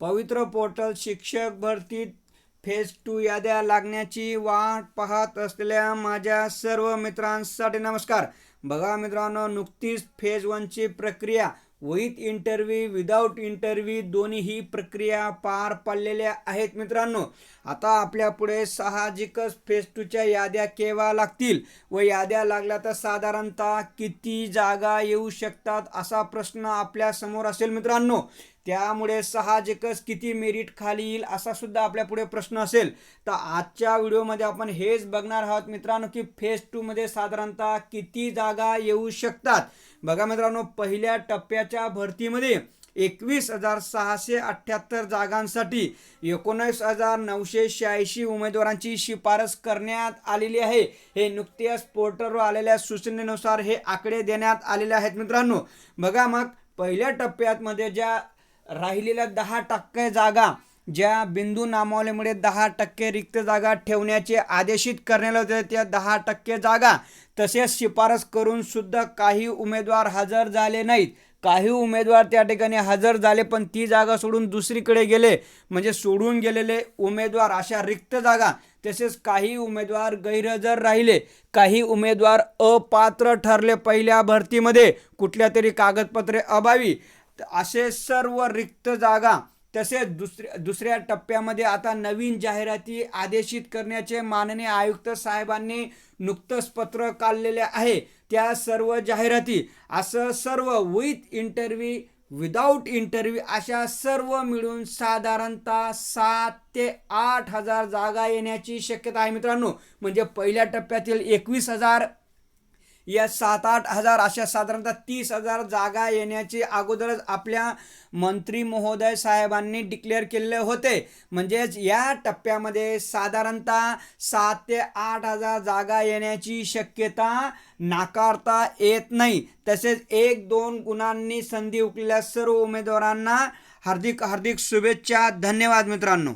पवित्र पोर्टल शिक्षक भरतीत फेज टू याद्या लागण्याची वाट पाहत असलेल्या माझ्या सर्व मित्रांसाठी नमस्कार. बघा मित्रांनो नुकतीच फेज वनची प्रक्रिया विथ इंटरव्ह्यू विदाऊट इंटरव्ह्यू दोन्हीही प्रक्रिया पार पडलेल्या आहेत मित्रांनो. आता आपल्यापुढे साहजिकच फेज टूच्या याद्या केव्हा लागतील व याद्या लागल्या तर साधारणतः किती जागा येऊ शकतात असा प्रश्न आपल्यासमोर असेल मित्रांनो. त्यामुळे साहजिकच किती मेरिट खाली येईल असा सुद्धा आपल्या पुढे प्रश्न असेल. तर आजच्या व्हिडिओमध्ये आपण हेच बघणार आहोत मित्रांनो की फेज टूमध्ये साधारणतः किती जागा येऊ शकतात. बघा मित्रांनो पहिल्या टप्प्याच्या भरतीमध्ये एकवीस हजार सहाशे अठ्ठ्याहत्तर जागांसाठी एकोणीस हजार नऊशे शहाऐंशी उमेदवारांची शिफारस करण्यात आलेली आहे. हे नुकत्याच पोर्टलवर आलेल्या सूचनेनुसार हे आकडे देण्यात आलेले आहेत मित्रांनो. बघा मग पहिल्या टप्प्यात ज्या राहिलेल्या दहा टक्के जागा ज्या बिंदू नामावलीमुळे दहा टक्के रिक्त जागा ठेवण्याचे आदेशित करण्यात होते त्या दहा टक्के जागा तसेच शिफारस करून सुद्धा काही उमेदवार हजर झाले नाहीत. काही उमेदवार त्या ठिकाणी हजर झाले पण ती जागा सोडून दुसरीकडे गेले. म्हणजे सोडून गेलेले उमेदवार अशा रिक्त जागा तसेच काही उमेदवार गैरहजर राहिले. काही उमेदवार अपात्र ठरले पहिल्या भरतीमध्ये. कुठल्या तरी कागदपत्रे अभावी. असे सर्व रिक्त जागा तसेच दुसऱ्या दुसऱ्या टप्प्यामध्ये आता नवीन जाहिराती आदेशित करण्याचे माननीय आयुक्त साहेबांनी नुकतंच पत्र काढलेले आहे. त्या सर्व जाहिराती असं सर्व विथ इंटरव्ह्यू विदाऊट इंटरव्ह्यू अशा सर्व मिळून साधारणतः सात ते आठ हजार जागा येण्याची शक्यता आहे मित्रांनो. म्हणजे पहिल्या टप्प्यातील एकवीस हजार या सात आठ हजार अशा साधारणतः तीस हजार जागा येण्याची अगोदरच आपल्या मंत्री महोदय साहेबांनी डिक्लेअर केलेले होते. म्हणजेच या टप्प्यामध्ये साधारणतः सात ते आठ हजार जागा येण्याची शक्यता नाकारता येत नाही. तसेच एक दोन गुणांनी संधी उकलेल्या सर्व उमेदवारांना हार्दिक हार्दिक शुभेच्छा. धन्यवाद मित्रांनो.